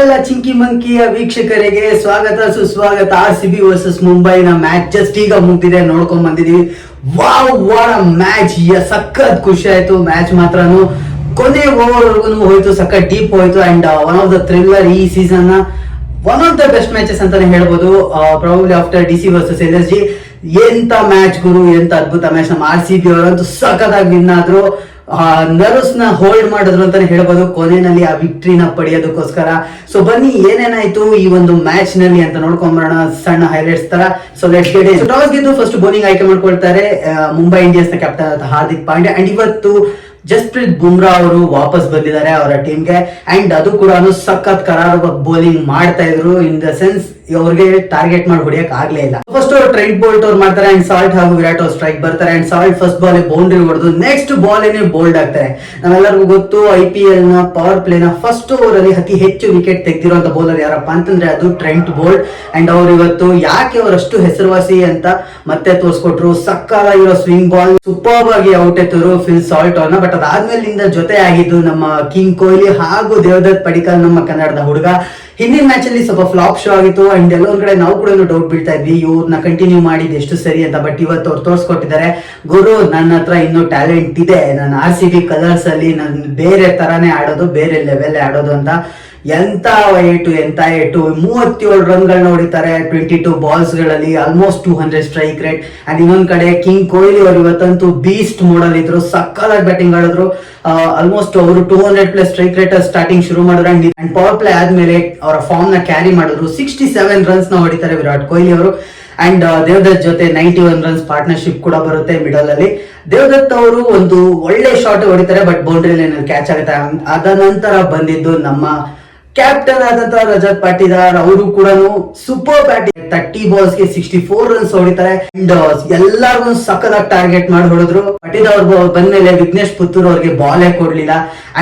ಎಲ್ಲ ಚಿಂಕಿ ಮಂಕಿಯ ವೀಕ್ಷಕರಿಗೆ ಸ್ವಾಗತ, ಸುಸ್ವಾಗತ. ಆರ್ ಸಿ ಬಿ ವರ್ಸಸ್ ಮುಂಬೈನ ಮ್ಯಾಚ್ ಜಸ್ಟ್ ಈಗ ಮುಗ್ದಿದೆ, ನೋಡ್ಕೊಂಡ್ ಬಂದಿದೀವಿ ವಾವ್ ವಾಡ ಮ್ಯಾಚ್ ಸಖತ್ ಖುಷಿ ಆಯ್ತು. ಮ್ಯಾಚ್ ಮಾತ್ರನು ಕೊನೆ ಓವರ್ ವರ್ಗು ಹೋಯ್ತು, ಸಖತ್ ಡೀಪ್ ಹೋಯ್ತು. And one of the thriller ಈ ಸೀಸನ್ನ one of the best matches ಅಂತಾನೆ ಹೇಳ್ಬೋದು. Probably after D C versus L S G ಎಂತ ಮ್ಯಾಚ್ ಗುರು, ಎಂತ ಅದ್ಭುತ ಮ್ಯಾಚ್ ನಮ್ಮ ಆರ್ ಸಿ ಬಿ ಅವರಂತೂ ಸಖತ್ತಾಗಿ ವಿನ್ ಆದ್ರು. ನರ್ವ್ಸ್ನ ಹೋಲ್ಡ್ ಮಾಡಿದ್ರು ಅಂತಾನೆ ಹೇಳ್ಬೋದು. ಕೊನೆಯಲ್ಲಿ ಆ ವಿಕ್ಟ್ರಿನ ಪಡೆಯೋದಕ್ಕೋಸ್ಕರ. ಸೊ ಬನ್ನಿ, ಏನೇನಾಯ್ತು ಈ ಒಂದು ಮ್ಯಾಚ್ನಲ್ಲಿ ಅಂತ ನೋಡ್ಕೊಂಬರೋಣ ಸಣ್ಣ ಹೈಲೈಟ್ಸ್ ತರ. ಸೊ ಲೆಟ್ಸ್ ಟಾಸ್ ಗೆದ್ದು ಫಸ್ಟ್ ಬೌಲಿಂಗ್ ಆಯ್ಕೆ ಮಾಡ್ಕೊಳ್ತಾರೆ. ಮುಂಬೈ ಇಂಡಿಯನ್ಸ್ನ ಕ್ಯಾಪ್ಟನ್ ಹಾರ್ದಿಕ್ ಪಾಂಡ್ಯ. ಅಂಡ್ ಇವತ್ತು ಜಸ್ಪ್ರೀತ್ ಬುಮ್ರಾ ಅವರು ವಾಪಸ್ ಬಂದಿದ್ದಾರೆ ಅವರ ಟೀಮ್ಗೆ ಅಂಡ್ ಅದು ಕೂಡ ಸಖತ್ ಕರಾರು ಬೌಲಿಂಗ್ ಮಾಡ್ತಾ ಇದ್ರು. ಇನ್ ದ ಸೆನ್ಸ್ ಅವ್ರಿಗೆ ಟಾರ್ಗೆಟ್ ಮಾಡಿ ಹೊಡಿಯಕ್ ಆಗ್ಲೇ ಇಲ್ಲ. ಫಸ್ಟ್ ಅವ್ರು ಟ್ರೈಟ್ ಬೋಲ್ಟ್ ಅವ್ರು ಮಾಡ್ತಾರೆ ಅಂಡ್ ಸಾಲ್ಟ್ ಹಾಗೂ ವಿರಾಟ್ ಅವ್ರು ಸ್ಟ್ರೈಕ್ ಬರ್ತಾರೆ and Salt first ball boundary ಹೊಡೆದು ನೆಕ್ಸ್ಟ್ ಬಾಲ್ ಏನೇ ಬೋಲ್ಡ್ ಆಗ್ತಾರೆ. ನಾವೆಲ್ಲರಿಗೂ ಗೊತ್ತು ಐ ಪಿ ಎಲ್ನ ಪವರ್ ಪ್ಲೇ ನ ಫಸ್ಟ್ ಓವರ್ ಅಲ್ಲಿ ಅತಿ ಹೆಚ್ಚು ವಿಕೆಟ್ ತೆಗೆದಿರುವಂತ ಬೌಲರ್ ಯಾರಪ್ಪ ಅಂತಂದ್ರೆ ಅದು ಟ್ರೆಂಟ್ ಬೋಲ್ಡ್ ಅಂಡ್ ಅವ್ರು ಇವತ್ತು ಯಾಕೆ ಅವರಷ್ಟು ಹೆಸರುವಾಸಿ ಅಂತ ಮತ್ತೆ ತೋರಿಸ್ಕೊಟ್ರು. ಸಕ್ಕದಾಗಿರೋ ಸ್ವಿಂಗ್ ಬಾಲ್ ಸೂಪರ್ ಆಗಿ ಔಟ್ ಎತ್ತರು ಫಿಲ್ ಸಾಲ್ಟ್ ಅವ್ರನ್ನ. ಬಟ್ ಅದಾದ್ಮೇಲಿಂದ ಜೊತೆ ಆಗಿದ್ದು ನಮ್ಮ ಕಿಂಗ್ ಕೊಹ್ಲಿ ಹಾಗೂ ದೇವದತ್ ಪಡಿಕಲ್ ನಮ್ಮ ಕನ್ನಡದ ಹುಡುಗ. ಹಿಂದಿನ ಮ್ಯಾಚ್ ಅಲ್ಲಿ ಸ್ವಲ್ಪ ಫ್ಲಾಪ್ ಶೋ ಆಗಿತ್ತು ಅಂಡ್ ಎಲ್ಲೊಂದ್ ಕಡೆ ನಾವು ಕೂಡ ಡೌಟ್ ಬೀಳ್ತಾ ಇದ್ವಿ ಇವ್ರನ್ನ ಕಂಟಿನ್ಯೂ ಮಾಡಿದ್ ಎಷ್ಟು ಸರಿ ಅಂತ ಬಟ್ ಇವತ್ತು ಅವ್ರು ತೋರಿಸ್ಕೊಟ್ಟಿದ್ದಾರೆ. ಗುರು, ನನ್ನ ಹತ್ರ ಇನ್ನೂ ಟ್ಯಾಲೆಂಟ್ ಇದೆ. ನಾನು ಆರ್ ಸಿ ಬಿ ಕಲರ್ಸ್ ಅಲ್ಲಿ ನಾನು ಬೇರೆ ತರಾನೇ ಆಡೋದು, ಬೇರೆ ಲೆವೆಲ್ ಆಡೋದು ಅಂತ. ಎಂತ ಏಟು ಎಂತ ಏಟು ಮೂವತ್ತೇಳು ರನ್ಗಳನ್ನ ಹೊಡಿತಾರೆ twenty two ಬಾಲ್ಸ್ಗಳಲ್ಲಿ almost two hundred strike rate and ಇನ್ನೊಂದ್ ಕಡೆ ಕಿಂಗ್ ಕೊಹ್ಲಿ ಅವರು ಇವತ್ತಂತೂ ಬೀಸ್ಟ್ ಮೋಡಲ್ ಇದ್ರು ಸಕ್ಕದಾಗಿ ಬ್ಯಾಟಿಂಗ್ ಆಡಿದ್ರು. ಆಲ್ಮೋಸ್ಟ್ ಅವರು two hundred plus strike rate starting ಶುರು ಮಾಡಿದ್ರು. ಅಂಡ್ ಪವರ್ ಪ್ಲೇ ಆದ್ಮೇಲೆ ಅವರ ಫಾರ್ಮ್ನ ಕ್ಯಾರಿ ಮಾಡಿದ್ರು. ಸಿಕ್ಸ್ಟಿ ಸೆವೆನ್ ರನ್ಸ್ನ ಹೊಡಿತಾರೆ ವಿರಾಟ್ ಕೊಹ್ಲಿ ಅವರು. ಅಂಡ್ ದೇವದತ್ ಜೊತೆ ನೈಂಟಿ ಒನ್ ರನ್ಸ್ ಪಾರ್ಟ್ನರ್ಶಿಪ್ ಕೂಡ ಬರುತ್ತೆ ಮಿಡಲ್ ಅಲ್ಲಿ. ದೇವದತ್ ಅವರು ಒಂದು ಒಳ್ಳೆ ಶಾಟ್ ಹೊಡಿತಾರೆ ಬಟ್ ಬೌಂಡ್ರಿ ಲೈನ್ ಕ್ಯಾಚ್ ಆಗುತ್ತೆ. ಅದ ನಂತರ ಬಂದಿದ್ದು ನಮ್ಮ ಕ್ಯಾಪ್ಟನ್ ಆದಂತಹ ರಜತ್ ಪಾಟಿದಾರ್ ಅವರು ಕೂಡ ಸೂಪರ್ ಬ್ಯಾಟಿಂಗ್ ತರ್ಟಿ ಬಾಲ್ಸ್ಗೆ ಸಿಕ್ಸ್ಟಿ ಫೋರ್ ರನ್ಸ್ ಹೊಡಿತಾರೆ ಅಂಡ್ ಎಲ್ಲಾರ್ಗು ಸಖತ್ತಾಗಿ ಟಾರ್ಗೆಟ್ ಮಾಡಿ ಹೊಡೆದ್ರು. ಪಾಟಿದಾರ್ ಬಂದ್ಮೇಲೆ ವಿಘ್ನೇಶ್ ಪುತ್ತೂರ್ ಅವ್ರಿಗೆ ಬಾಲೇ ಕೊಡ್ಲಿಲ್ಲ.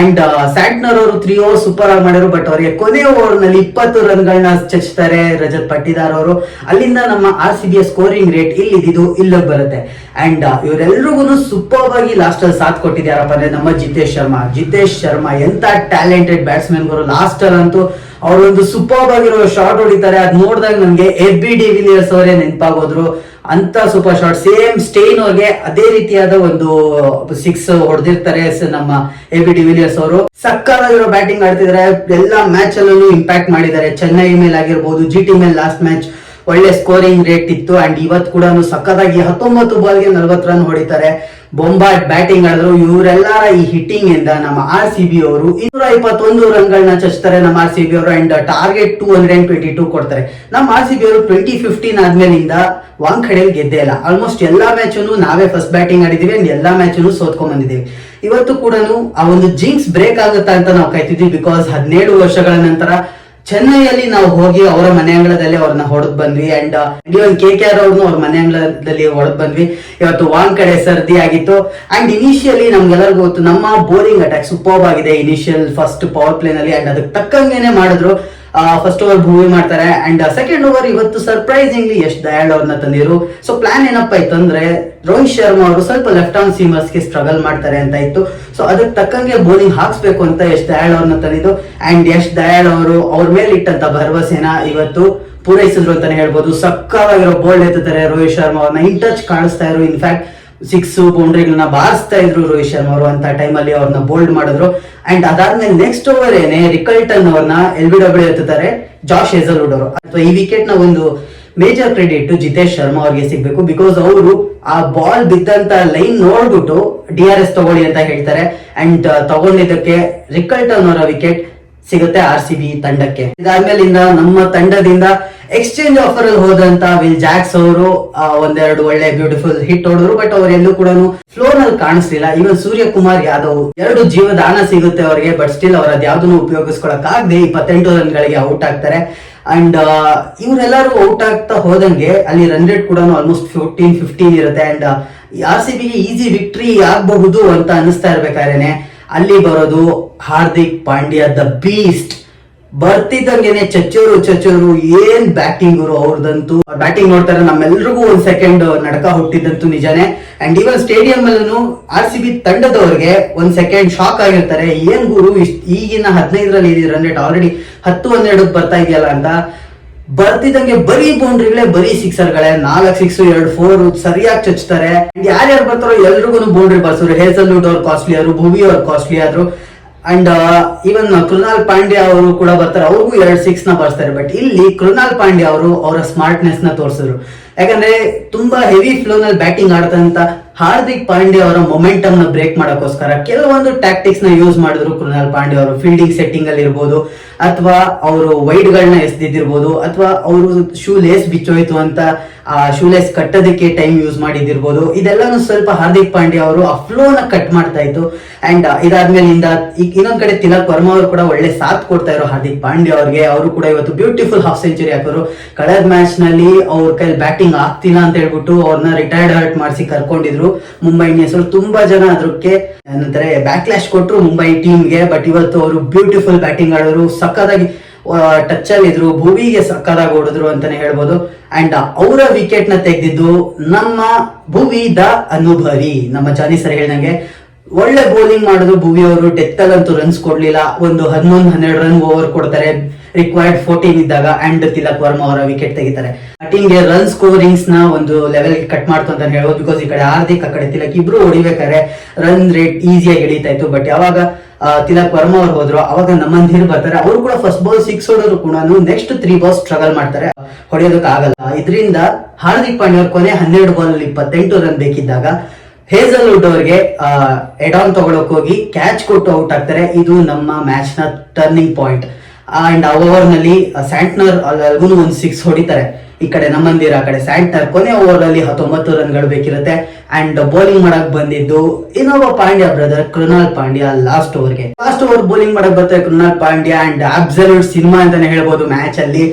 ಅಂಡ್ ಸ್ಯಾಟ್ನರ್ ಅವರು ತ್ರೀ ಓವರ್ ಸೂಪರ್ ಆಗಿ ಮಾಡಿದ್ರು. ಬಟ್ ಅವರಿಗೆ ಕೊನೆ ಓವರ್ನಲ್ಲಿ ಇಪ್ಪತ್ತು ರನ್ಗಳನ್ನ ಚಚ್ತಾರೆ ರಜತ್ ಪಟ್ಟಿದಾರ್ ಅವರು. ಅಲ್ಲಿಂದ ನಮ್ಮ R C B scoring rate ಇಲ್ಲಿದ್ದು, ಇಲ್ಲಿಗೆ ಬರುತ್ತೆ. ಅಂಡ್ ಇವರೆಲ್ಲರಿಗೂ ಸೂಪರ್ ಆಗಿ ಲಾಸ್ಟ್ ಅಲ್ಲಿ ಸಾಥ್ ಕೊಟ್ಟಿದ್ಯಾರಪ್ಪ ಅಂದ್ರೆ ನಮ್ಮ ಜಿತೇಶ್ ಶರ್ಮಾ. ಜಿತೇಶ್ ಶರ್ಮಾ ಎಂತ ಟ್ಯಾಲೆಂಟೆಡ್ ಬ್ಯಾಟ್ಸ್ಮನ್ಗಳು ಲಾಸ್ಟ್ ಅಂತೂ ಅವರೊಂದು ಸೂಪರ್ ಆಗಿರೋ ಶಾಟ್ ಹೊಡಿತಾರೆ. ಅದ್ ನೋಡಿದಾಗ ನನಗೆ ಎಫ್ ಬಿ ಡಿ ವಿಲಿಯರ್ಸ್ ಅವರೇ ನೆನಪಾಗೋದ್ರು. ಅಂತ ಸೂಪರ್ ಶಾಟ್ ಸೇಮ್ ಸ್ಟೇನ್ ಅವ್ರಿಗೆ ಅದೇ ರೀತಿಯಾದ ಒಂದು ಸಿಕ್ಸ್ ಹೊಡೆದಿರ್ತಾರೆ ನಮ್ಮ ಎ ಬಿ ಡಿ ವಿಲಿಯರ್ಸ್ ಅವರು. ಸಕ್ಕತ್ತಾಗಿರೋ ಬ್ಯಾಟಿಂಗ್ ಆಡ್ತಿದ್ದಾರೆ. ಎಲ್ಲಾ ಮ್ಯಾಚ್ ಅಲ್ಲೂ ಇಂಪ್ಯಾಕ್ಟ್ ಮಾಡಿದ್ದಾರೆ. ಚೆನ್ನೈ ಮೇಲೆ ಆಗಿರ್ಬೋದು ಜಿ ಟಿ ಮೇಲೆ ಲಾಸ್ಟ್ ಮ್ಯಾಚ್ ಒಳ್ಳೆ ಸ್ಕೋರಿಂಗ್ ರೇಟ್ ಇತ್ತು ಅಂಡ್ ಇವತ್ತು ಕೂಡ ಸಕ್ಕತ್ತಾಗಿ ಹತ್ತೊಂಬತ್ತು ಬಾಲ್ಗೆ ನಲ್ವತ್ತು ರನ್ ಹೊಡಿತಾರೆ. ಬೊಂಬಾಟ್ ಬ್ಯಾಟಿಂಗ್ ಆಡಿದ್ರು. ಇವರೆಲ್ಲರ ಈ ಹಿಟ್ಟಿಂಗ್ ಇಂದ ನಮ್ಮ ಆರ್ ಸಿ ಬಿ ಅವರು ಇನ್ನೂರ ಇಪ್ಪತ್ತೊಂದು ರನ್ಗಳನ್ನ ಚಚ್ತಾರೆ ನಮ್ಮ ಆರ್ ಸಿ ಬಿ ಅವರು and target two hundred twenty two ಕೊಡ್ತಾರೆ. ನಮ್ಮ ಆರ್ ಸಿ ಬಿ ಅವರು ಟ್ವೆಂಟಿ ಫಿಫ್ಟೀನ್ ಆದ್ಮೇಲಿಂದ ವಾಂಖೆಡೆಲ್ ಗೆದ್ದೇ ಇಲ್ಲ. ಆಲ್ಮೋಸ್ಟ್ ಎಲ್ಲಾ ಮ್ಯಾಚನ್ನು ನಾವೇ ಫಸ್ಟ್ ಬ್ಯಾಟಿಂಗ್ ಆಡಿದೀವಿ ಅಂಡ್ ಎಲ್ಲಾ ಮ್ಯಾಚನ್ನು ಸೋತ್ಕೊಂಡ್ ಬಂದಿದ್ದೀವಿ. ಇವತ್ತು ಕೂಡ ಆ ಒಂದು ಜಿಂಕ್ಸ್ ಬ್ರೇಕ್ ಆಗುತ್ತಾ ಅಂತ ನಾವು ಕಾಯ್ತಿದ್ವಿ ಬಿಕಾಸ್ ಹದಿನೇಳು ವರ್ಷಗಳ ನಂತರ ಚೆನ್ನೈಯಲ್ಲಿ ನಾವು ಹೋಗಿ ಅವರ ಮನೆ ಅಂಗಳದಲ್ಲಿ ಅವ್ರನ್ನ ಹೊಡೆದ್ ಬಂದ್ವಿ and even K K R ಅವ್ರನ್ನ ಅವ್ರ ಮನೆ ಅಂಗಳದಲ್ಲಿ ಹೊಡೆದ್ ಬಂದ್ವಿ. ಇವತ್ತು ವಾಂಗ್ ಕಡೆ ಸರ್ದಿ ಆಗಿತ್ತು. ಅಂಡ್ ಇನಿಷಿಯಲಿ ನಮ್ಗೆಲ್ಲರಿಗೂ ಗೊತ್ತು, ನಮ್ಮ ಬೋಲಿಂಗ್ ಅಟ್ಯಾಕ್ ಸೂಪರ್ ಆಗಿದೆ ಇನಿಷಿಯಲ್ ಫಸ್ಟ್ ಪವರ್ ಪ್ಲೇ ನಲ್ಲಿ. ಅಂಡ್ ಅದಕ್ಕೆ ತಕ್ಕಂಗೆನೆ ಮಾಡಿದ್ರು. ಫಸ್ಟ್ ಓವರ್ ಭೂಮಿ ಮಾಡ್ತಾರೆ. ಅಂಡ್ ಸೆಕೆಂಡ್ ಓವರ್ ಇವತ್ತು ಸರ್ಪ್ರೈಸಿಂಗ್ಲಿ ಯಶ್ ದಯಾಳ್ ಅವ್ರನ್ನ ತಂದಿರು. ಸೊ ಪ್ಲಾನ್ ಏನಪ್ಪಾ ಇತ್ತು ಅಂದ್ರೆ, ರೋಹಿತ್ ಶರ್ಮಾ ಅವರು ಸ್ವಲ್ಪ ಲೆಫ್ಟ್ ಆರ್ಮ್ ಸೀಮರ್ಸ್ಗೆ ಸ್ಟ್ರಗಲ್ ಮಾಡ್ತಾರೆ ಅಂತ ಇತ್ತು. ಸೊ ಅದಕ್ಕೆ ತಕ್ಕಂಗೆ ಬೌಲಿಂಗ್ ಹಾಕ್ಸ್ಬೇಕು ಅಂತ ಯಶ್ ದಯಾಳ್ ಅವ್ರನ್ನ ತಂದಿದ್ದು. ಅಂಡ್ ಯಶ್ ದಯಾಳ್ ಅವರು ಅವ್ರ ಮೇಲೆ ಇಟ್ಟಂತ ಭರವಸೆನ ಇವತ್ತು ಪೂರೈಸಿದ್ರು ಅಂತಾನೆ ಹೇಳ್ಬೋದು. ಸಕ್ಕಾಗಿರೋ ಬೋಲ್ಡ್ ಎತ್ತುತ್ತಾರೆ ರೋಹಿತ್ ಶರ್ಮಾ ಅವ್ರನ್ನ. ಇನ್ ಟಚ್ ಕಾಣಿಸ್ತಾ ಇರು ಇನ್ಫ್ಯಾಕ್ಟ್ ಸಿಕ್ಸ್ ಬೌಂಡ್ರಿಗಳನ್ನ ಬಾರಿಸ್ತಾ ಇದ್ರು ರೋಹಿತ್ ಶರ್ಮಾ ಅವರು ಅಂತ ಟೈಮಲ್ಲಿ ಅವ್ರನ್ನ ಬೋಲ್ಡ್ ಮಾಡಿದ್ರು. ಅಂಡ್ ಅದಾದ್ಮೇಲೆ ನೆಕ್ಸ್ಟ್ ಓವರ್ ಏನೇ ರಿಕಲ್ಟನ್ ಅವ್ರನ್ನ ಎಲ್ ಬಿ ಡಬ್ಲ್ಯೂ ಎತ್ತುತ್ತಾರೆ ಜಾಶ್ ಹೆಸಲ್ವುಡ್ ಅವರು. ಅಥವಾ ಈ ವಿಕೆಟ್ನ ಒಂದು ಮೇಜರ್ ಕ್ರೆಡಿಟ್ ಜಿತೇಶ್ ಶರ್ಮಾ ಅವ್ರಿಗೆ ಸಿಗ್ಬೇಕು. ಬಿಕಾಸ್ ಅವರು ಆ ಬಾಲ್ ಬಿದ್ದಂತ ಲೈನ್ ನೋಡ್ಬಿಟ್ಟು ಡಿ ಆರ್ ಎಸ್ ತಗೊಳ್ಳಿ ಅಂತ ಹೇಳ್ತಾರೆ. ಅಂಡ್ ತಗೊಂಡಿದ್ದಕ್ಕೆ ರಿಕಲ್ಟನ್ ಅವರ ವಿಕೆಟ್ ಸಿಗುತ್ತೆ ಆರ್ ಸಿ ಬಿ ತಂಡಕ್ಕೆ. ಇದಾದ್ಮೇಲಿಂದ ನಮ್ಮ ತಂಡದಿಂದ ಎಕ್ಸ್ಚೇಂಜ್ ಆಫರ್ ಅಲ್ಲಿ ಹೋದಂತ ವಿಲ್ ಜಾಕ್ಸ್ ಅವರು ಒಂದೆರಡು ಒಳ್ಳೆ ಬ್ಯೂಟಿಫುಲ್ ಹಿಟ್ ಹೊಡೆದ್ರು ಬಟ್ ಅವರೆಲ್ಲೂ ಕೂಡ ಫ್ಲೋ ನಲ್ಲಿ ಕಾಣಿಸ್ಲಿಲ್ಲ. ಇವನ್ ಸೂರ್ಯಕುಮಾರ್ ಯಾದವ್, ಎರಡು ಜೀವದಾನ ಸಿಗುತ್ತೆ ಅವರಿಗೆ ಬಟ್ ಸ್ಟಿಲ್ ಅವ್ರ ಯಾವ್ದನ್ನು ಉಪಯೋಗಿಸ್ಕೊಳಕ್ ಆಗದೆ ಇಪ್ಪತ್ತೆಂಟು ರನ್ಗಳಿಗೆ ಔಟ್ ಆಗ್ತಾರೆ. ಅಂಡ್ ಇವರೆಲ್ಲರೂ ಔಟ್ ಆಗ್ತಾ ಹೋದಂಗೆ ಅಲ್ಲಿ ರನ್ ರೇಟ್ ಕೂಡ ಆಲ್ಮೋಸ್ಟ್ ಫಿಫ್ಟೀನ್ ಫಿಫ್ಟೀನ್ ಇರುತ್ತೆ. And R C B easy victory ಆಗಬಹುದು ಅಂತ ಅನಿಸ್ತಾ ಇರ್ಬೇಕಾದ್ರೆ, ಅಲ್ಲಿ ಬರೋದು ಹಾರ್ದಿಕ್ ಪಾಂಡ್ಯ, ದ ಬೀಸ್ಟ್. ಬರ್ತಿದ್ದಂಗೆನೆ ಚಚ್ಚೋರು ಚಚ್ಚೋರು, ಏನ್ ಬ್ಯಾಟಿಂಗ್ ಅವ್ರದಂತೂ. ಬ್ಯಾಟಿಂಗ್ ನೋಡ್ತಾರೆ ನಮ್ಮೆಲ್ರಿಗೂ ಒಂದ್ ಸೆಕೆಂಡ್ ನಡಕ ಹುಟ್ಟಿದ್ದಂತೂ ನಿಜಾನೇ. ಅಂಡ್ ಈವನ್ ಸ್ಟೇಡಿಯಂ ಅಲ್ಲೂ ಆರ್ ಸಿ ಬಿ ತಂಡದವರಿಗೆ ಒಂದ್ ಸೆಕೆಂಡ್ ಶಾಕ್ ಆಗಿರ್ತಾರೆ. ಏನ್ ಗುರು ಈಗಿನ ಹದಿನೈದರಲ್ಲಿ ಇದೀರ ರೇಟ್ ಆಲ್ರೆಡಿ ಹತ್ತು ಹನ್ನೆರಡಕ್ಕೆ ಬರ್ತಾ ಇದೆಯಲ್ಲ ಅಂತ. ಬರ್ತಿದ್ದಂಗೆ ಬರೀ ಬೌಂಡ್ರಿಗಳೇ ಬರೀ ಸಿಕ್ಸರ್ಗಳೇ ನಾಲ್ಕು ಸಿಕ್ಸ್ ಎರಡು ಫೋರ್ ಸರಿಯಾಗಿ ಚಚ್ತಾರೆ. ಯಾರ್ಯಾರು ಬರ್ತಾರೋ ಎಲ್ರಿಗೂ ಬೌಂಡ್ರಿ ಬರ್ಸೋರು. ಹೇಸಲ್ವುಡ್ ಅವ್ರು ಕಾಸ್ಟ್ಲಿ ಆದ್ರು ಭೂಮಿ ಅವ್ರು ಕಾಸ್ಟ್ಲಿ ಆದ್ರು. ಅಂಡ್ ಈವನ್ ಕೃಣಾಲ್ ಪಾಂಡ್ಯ ಅವರು ಕೂಡ ಬರ್ತಾರೆ. ಅವ್ರಿಗೂ ಎರಡು ಸಿಕ್ಸ್ನ ಬರ್ತಾರೆ. ಬಟ್ ಇಲ್ಲಿ ಕೃನಾಲ್ ಪಾಂಡ್ಯ ಅವರು ಅವರ ಸ್ಮಾರ್ಟ್ನೆಸ್ನ ತೋರಿಸಿದ್ರು. ಯಾಕಂದ್ರೆ, ತುಂಬಾ ಹೆವಿ ಫ್ಲೋ ನಲ್ಲಿ ಬ್ಯಾಟಿಂಗ್ ಆಡ್ತಂತ ಹಾರ್ದಿಕ್ ಪಾಂಡ್ಯ ಅವರ ಮೊಮೆಂಟಮ್ನ ಬ್ರೇಕ್ ಮಾಡೋಕ್ಕೋಸ್ಕರ ಕೆಲವೊಂದು ಟ್ಯಾಕ್ಟಿಕ್ಸ್ನ ಯೂಸ್ ಮಾಡಿದ್ರು ಕೃಣಾಲ್ ಪಾಂಡ್ಯ ಅವರು. ಫೀಲ್ಡಿಂಗ್ ಸೆಟ್ಟಿಂಗ್ ಅಲ್ಲಿ ಇರ್ಬೋದು, ಅಥವಾ ಅವರು ವೈಡ್ ಗಳನ್ನ ಎಸ್ದಿದ್ದಿರ್ಬೋದು, ಅಥವಾ ಅವರು ಶೂ ಲೇಸ್ ಬಿಚ್ಚೋಯ್ತು ಅಂತ ಆ ಶೂ ಲೇಸ್ ಕಟ್ಟೋದಕ್ಕೆ ಟೈಮ್ ಯೂಸ್ ಮಾಡಿದಿರ್ಬೋದು ಇದೆಲ್ಲಾನು ಸ್ವಲ್ಪ ಹಾರ್ದಿಕ್ ಪಾಂಡ್ಯ ಅವರು ಆ ಫ್ಲೋ ನ ಕಟ್ ಮಾಡ್ತಾ ಇತ್ತು. ಅಂಡ್ ಇದಾದ್ಮೇಲಿಂದ ಇನ್ನೊಂದ್ ಕಡೆ ತಿಲಕ್ ವರ್ಮಾ ಅವರು ಕೂಡ ಒಳ್ಳೆ ಸಾಥ್ ಕೊಡ್ತಾ ಇರೋ ಹಾರ್ದಿಕ್ ಪಾಂಡ್ಯ ಅವ್ರಿಗೆ. ಅವರು ಕೂಡ ಇವತ್ತು ಬ್ಯೂಟಿಫುಲ್ ಹಾಫ್ ಸೆಂಚುರಿ ಹಾಕೋರು. ಕಳೆದ ಮ್ಯಾಚ್ನಲ್ಲಿ ಅವ್ರ ಕೈಲಿ ಬ್ಯಾಟಿಂಗ್ ಆಗ್ತಿಲ್ಲ ಅಂತ ಹೇಳ್ಬಿಟ್ಟು ಅವ್ರನ್ನ ರಿಟೈರ್ಡ್ ಹರ್ಟ್ ಮಾಡಿಸಿ ಕರ್ಕೊಂಡಿದ್ರು. ಮುಂಬೈ ಇಂಡಿಯನ್ಸ್ ತುಂಬಾ ಜನ ಅದಕ್ಕೆ ಏನಂತಾರೆ ಬ್ಯಾಕ್ಲಾಶ್ ಕೊಟ್ಟರು ಮುಂಬೈ ಟೀಮ್ಗೆ ಬಟ್ ಇವತ್ತು ಅವರು ಬ್ಯೂಟಿಫುಲ್ ಬ್ಯಾಟಿಂಗ್ ಆಡೋರು, ಸಖತ್ತಾಗಿ ಟಚ್ ಅಲ್ಲಿ ಇದ್ರು ಭುವಿಗೆ ಸಕ್ಕದಾಗಿ ಓಡಿದ್ರು ಅಂತಾನೆ ಹೇಳ್ಬೋದು. ಅಂಡ್ ಅವರ ವಿಕೆಟ್ನ ತೆಗೆದಿದ್ದು ನಮ್ಮ ಭುವಿ ದ ಅನುಭವಿ. ನಮ್ಮ ಜಾನಿ ಸರ್ ಹೇಳಿದಂಗೆ, ಒಳ್ಳೆ ಬೌಲಿಂಗ್ ಮಾಡಿದ್ರು ಭುವಿ ಅವರು ಡೆತ್ ಅಲ್ಲಂತೂ ರನ್ಸ್ ಕೊಡ್ಲಿಲ್ಲ. ಒಂದು ಹನ್ನೊಂದು, ಹನ್ನೆರಡು ರನ್ ಓವರ್ ಕೊಡ್ತಾರೆ. ರಿಕ್ವೈರ್ಡ್ ಫೋರ್ಟೀನ್ ಇದ್ದಾಗ ಅಂಡ್ ತಿಲಕ್ ವರ್ಮಾ ಅವರ ವಿಕೆಟ್ ತೆಗಿತಾರೆ. ಬ್ಯಾಟಿಂಗ್ಗೆ ರನ್ ಸ್ಕೋರಿಂಗ್ಸ್ನ ಒಂದು ಲೆವೆಲ್ ಕಟ್ ಮಾಡ್ತು ಅಂತ ಹೇಳ್ಬೋದು ಬಿಕಾಸ್ ಈ ಕಡೆ ಹಾರ್ದಿಕ್, ಆ ಕಡೆ ತಿಲಕ್ ಇಬ್ರು ಹೊಡಿಬೇಕಾದ್ರೆ ರನ್ ರೇಟ್ ಈಸಿಯಾಗಿ ಇಳೀತಾ ಇತ್ತು. ಬಟ್ ಯಾವಾಗ ತಿಲಕ್ ವರ್ಮಾ ಅವ್ರು ಹೋದ್ರು, ಅವಾಗ ನಮ್ಮಂದಿರ್ ಬರ್ತಾರೆ. ಅವರು ಕೂಡ ಫಸ್ಟ್ ಬಾಲ್ ಸಿಕ್ಸ್ ಹೊಡೋರು ಕೂಡ ನೆಕ್ಸ್ಟ್ ತ್ರೀ ಬಾಲ್ ಸ್ಟ್ರಗಲ್ ಮಾಡ್ತಾರೆ. ಹೊಡೆಯೋದಕ್ಕೆ ಆಗಲ್ಲ. ಇದರಿಂದ ಹಾರ್ದಿಕ್ ಪಾಂಡ್ಯ ಅವ್ರ ಕೊನೆ ಹನ್ನೆರಡು ಬಾಲ್ ಅಲ್ಲಿ ಇಪ್ಪತ್ತೆಂಟು ರನ್ ಬೇಕಿದ್ದಾಗ ಹೇಸಲ್ವುಡ್ ಅವ್ರಿಗೆ ಎಡ್ ಆನ್ ತಗೊಳಕ್ ಹೋಗಿ ಕ್ಯಾಚ್ ಕೊಟ್ಟು ಔಟ್ ಆಗ್ತಾರೆ. ಇದು ನಮ್ಮ ಮ್ಯಾಚ್ನ ಟರ್ನಿಂಗ್ ಪಾಯಿಂಟ್ ಅಂಡ್ ಓವರ್ನಲ್ಲಿ ಸ್ಯಾಂಟ್ನರ್ ಅಲ್ಗೂ ಒಂದು ಸಿಕ್ಸ್ ಹೊಡಿತಾರೆ. ಈ ಕಡೆ ನಮ್ಮಂದಿರ, ಆ ಕಡೆ ಸ್ಯಾಂಟ್ನರ್ ಕೊನೆ ಓವರ್ ಅಲ್ಲಿ ಹತ್ತೊಂಬತ್ತು ರನ್ಗಳು ಬೇಕಿರುತ್ತೆ. ಅಂಡ್ ಬೌಲಿಂಗ್ ಮಾಡಕ್ ಬಂದಿದ್ದು ಇನ್ನೊಬ್ಬ ಪಾಂಡ್ಯ ಬ್ರದರ್ ಕೃಣಾಲ್ ಪಾಂಡ್ಯ ಲಾಸ್ಟ್ ಓವರ್ಗೆ ಲಾಸ್ಟ್ ಓವರ್ ಬೌಲಿಂಗ್ ಮಾಡಕ್ ಬರ್ತಾರೆ Krunal Pandya and absolute cinema ಅಂತಾನೆ ಹೇಳ್ಬೋದು ಮ್ಯಾಚ್ ಅಲ್ಲಿ.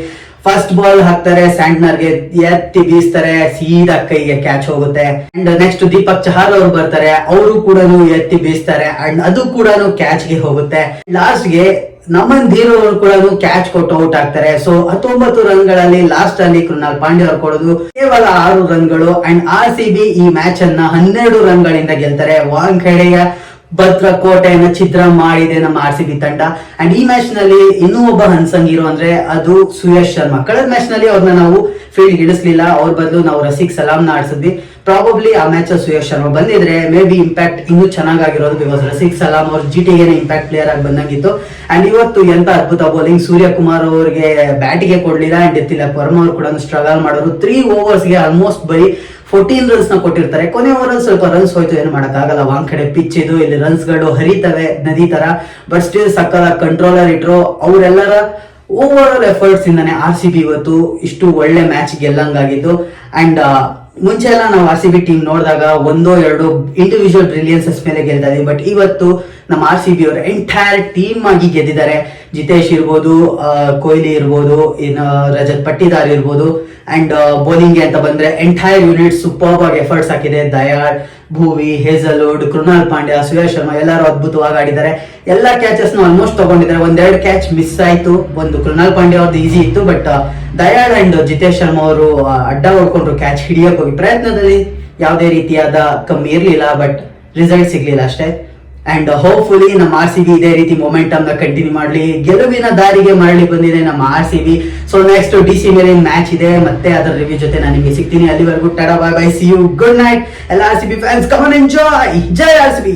ಫಸ್ಟ್ ಬಾಲ್ ಹಾಕ್ತಾರೆ ಸ್ಯಾಂಟ್ನರ್ಗೆ ಎತ್ತಿ ಬೀಸ್ತಾರೆ, ಸೀದಾ ಕೈಗೆ ಕ್ಯಾಚ್ ಹೋಗುತ್ತೆ. ಅಂಡ್ ನೆಕ್ಸ್ಟ್ ದೀಪಕ್ ಚಹಾರ್ ಅವರು ಬರ್ತಾರೆ, ಅವರು ಕೂಡ ಎತ್ತಿ ಬೀಸ್ತಾರೆ. ಅಂಡ್ ಅದು ಕೂಡ ಕ್ಯಾಚ್ಗೆ ಹೋಗುತ್ತೆ. ಲಾಸ್ಟ್ಗೆ ನಮನ್ ಧೀರ್ ಅವರು ಕೂಡ ಕ್ಯಾಚ್ ಕೊಟ್ಟು ಔಟ್ ಆಗ್ತಾರೆ. ಸೊ ಹತ್ತೊಂಬತ್ತು ರನ್ಗಳಲ್ಲಿ ಲಾಸ್ಟ್ ಅಲ್ಲಿ ಕೃಣಾಲ್ ಪಾಂಡ್ಯ ಅವರು ಕೊಡೋದು. ಕೇವಲ ಆರು ರನ್ಗಳು ಅಂಡ್ ಆರ್ ಸಿ ಬಿ ಈ ಮ್ಯಾಚ್ ಅನ್ನ ಹನ್ನೆರಡು ರನ್ಗಳಿಂದ ಗೆಲ್ತಾರೆ. ವಾಂಖೆಡೆಯ ಭದ್ರ ಕೋಟೆಯನ್ನ ಚಿತ್ರ ಮಾಡಿದೆ ನಮ್ಮ ಆರ್ ಸಿ ಬಿ ತಂಡ. ಅಂಡ್ ಈ ಮ್ಯಾಚ್ನಲ್ಲಿ ಇನ್ನೂ ಒಬ್ಬ ಹನ್ಸಂಗ್ ಇರೋ ಅಂದ್ರೆ ಅದು ಸುಯಶ್ ಶರ್ಮಾ. ಕಳೆದ ಮ್ಯಾಚ್ನಲ್ಲಿ ಅವ್ರನ್ನ ನಾವು ಫೀಲ್ಡ್ ಇಳಿಸ್ಲಿಲ್ಲ. ಅವ್ರ ಬದಲು ನಾವು ರಸಿಕ್ ಸಲಾಂನ ಆಡ್ಸಿದ್ವಿ. ಪ್ರಾಬಬ್ಲಿ ಆ ಮ್ಯಾಚ್ ಸುಯಶ್ ಶರ್ಮಾ ಬಂದಿದ್ರೆ ಮೇ ಬಿ ಇಂಪ್ಯಾಕ್ಟ್ ಇನ್ನೂ ಚೆನ್ನಾಗಿರೋದು ಬಿಕಾಸ್ ರಸಿಕ್ ಸಲಾಂ ಅವ್ರ ಜಿ ಟಿಗೆ ಇಂಪ್ಯಾಕ್ಟ್ ಪ್ಲೇಯರ್ ಆಗಿ ಬಂದಂಗಿತ್ತು. ಅಂಡ್ ಇವತ್ತು ಎಂತ ಅದ್ಭುತ ಬೌಲಿಂಗ್ ಸೂರ್ಯಕುಮಾರ್ ಅವರಿಗೆ ಬ್ಯಾಟಿಗೆ ಕೊಡ್ಲಿಲ್ಲ ಅಂಡ್ ಎತ್ತಿಲ್ಲ ವರ್ಮಾ ಅವರು ಕೂಡ ಸ್ಟ್ರಗಲ್ ಮಾಡೋರು. ತ್ರೀ ಓವರ್ಸ್ಗೆ ಆಲ್ಮೋಸ್ಟ್ ಬೈ ಫೋರ್ಟೀನ್ ರನ್ಸ್ನ ಕೊಟ್ಟಿರ್ತಾರೆ. ಕೊನೆ ಓವರ್ ಸ್ವಲ್ಪ ರನ್ಸ್ ಹೋಯ್ತು, ಏನು ಮಾಡೋಕ್ಕಾಗಲ್ಲ. ಒಂದ್ ಕಡೆ ಪಿಚ್ ಇದು, ಇಲ್ಲಿ ರನ್ಸ್ಗಳು ಹರಿತವೆ, ನದಿ ತರ. ಬಟ್ ಸ್ಟಿಲ್ ಸಕ್ಕದ ಕಂಟ್ರೋಲರ್ ಇಟ್ರು. ಅವರೆಲ್ಲರ ಓವರ್ ಆಲ್ ಎಫರ್ಟ್ಸ್ ಇಂದಾನೆ ಆರ್ ಸಿ ಬಿ ಇವತ್ತು ಇಷ್ಟು ಒಳ್ಳೆ ಮ್ಯಾಚ್ ಗೆಲ್ಲಂಗಾಗಿದ್ದು. ಅಂಡ್ ಮುಂಚೆ ಎಲ್ಲ ನಾವು ಆರ್ ಸಿ ಬಿ ಟೀಮ್ ನೋಡಿದಾಗ ಒಂದೋ ಎರಡು ಇಂಡಿವಿಜುವಲ್ ಬ್ರಿಲಿಯನ್ಸಸ್ ಮೇಲೆ ಗೆಲ್ತಾ ಬಟ್ ಇವತ್ತು ನಮ್ಮ ಆರ್ ಸಿ ಬಿ ಅವರು ಎಂಟೈರ್ ಟೀಮ್ ಆಗಿ ಗೆದ್ದಿದ್ದಾರೆ. ಜಿತೇಶ್ ಇರ್ಬೋದು ಕೊಹ್ಲಿ ಇರ್ಬೋದು, ಇನ್ನು ರಜತ್ ಪಟ್ಟಿದಾರ್ ಇರ್ಬೋದು. ಅಂಡ್ ಬೌಲಿಂಗ್ ಅಂತ ಬಂದ್ರೆ ಎಂಟೈರ್ ಯೂನಿಟ್ ಸೂಪರ್ ಆಗಿ ಎಫರ್ಟ್ಸ್ ಹಾಕಿದೆ. ದಯಾಳ್ ಭೂವಿ ಹೇಸಲ್ವುಡ್ ಕೃಣಾಲ್ ಪಾಂಡ್ಯ ಸುರೇಶ್ ಶರ್ಮಾ ಎಲ್ಲರೂ ಅದ್ಭುತವಾಗಿ ಆಡಿದ್ದಾರೆ. ಎಲ್ಲ ಕ್ಯಾಚಸ್ ಆಲ್ಮೋಸ್ಟ್ ತಗೊಂಡಿದ್ದಾರೆ. ಒಂದೆರಡು ಕ್ಯಾಚ್ ಮಿಸ್ ಆಯ್ತು. ಒಂದು ಕೃಣಾಲ್ ಪಾಂಡ್ಯ ಅವ್ರದ್ದು ಈಸಿ ಇತ್ತು ಬಟ್ ದಯಾಳ್ ಅಂಡ್ ಜಿತೇಶ್ ಶರ್ಮಾ ಅವರು ಅಡ್ಡ ಹೊಡ್ಕೊಂಡ್ರು ಕ್ಯಾಚ್ ಹಿಡಿಯಕ್ ಹೋಗಿ ಪ್ರಯತ್ನದಲ್ಲಿ ಯಾವುದೇ ರೀತಿಯಾದ ಕಮ್ಮಿ ಇರಲಿಲ್ಲ ಬಟ್ ರಿಸಲ್ಟ್ ಸಿಗ್ಲಿಲ್ಲ ಅಷ್ಟೇ. ಅಂಡ್ ಹೋಪ್ಫುಲಿ ನಮ್ಮ ಆರ್ ಸಿ ಬಿ ಇದೇ ರೀತಿ ಮೊಮೆಂಟಮ್ನ ಕಂಟಿನ್ಯೂ ಮಾಡಲಿ. ಗೆಲುವಿನ ದಾರಿಗೆ ಮರಳಿ ಬಂದಿದೆ ನಮ್ಮ R C B so next D C ಮೇಲೆ ಮ್ಯಾಚ್ ಇದೆ. ಮತ್ತೆ ಅದರ ರಿವ್ಯೂ ಜೊತೆ ನಾನು ನಿಮಗೆ ಸಿಗ್ತೀನಿ. ಅಲ್ಲಿವರೆಗೂ tada bye bye see you good night ಎಲ್ಲ R C B fans come on enjoy R C B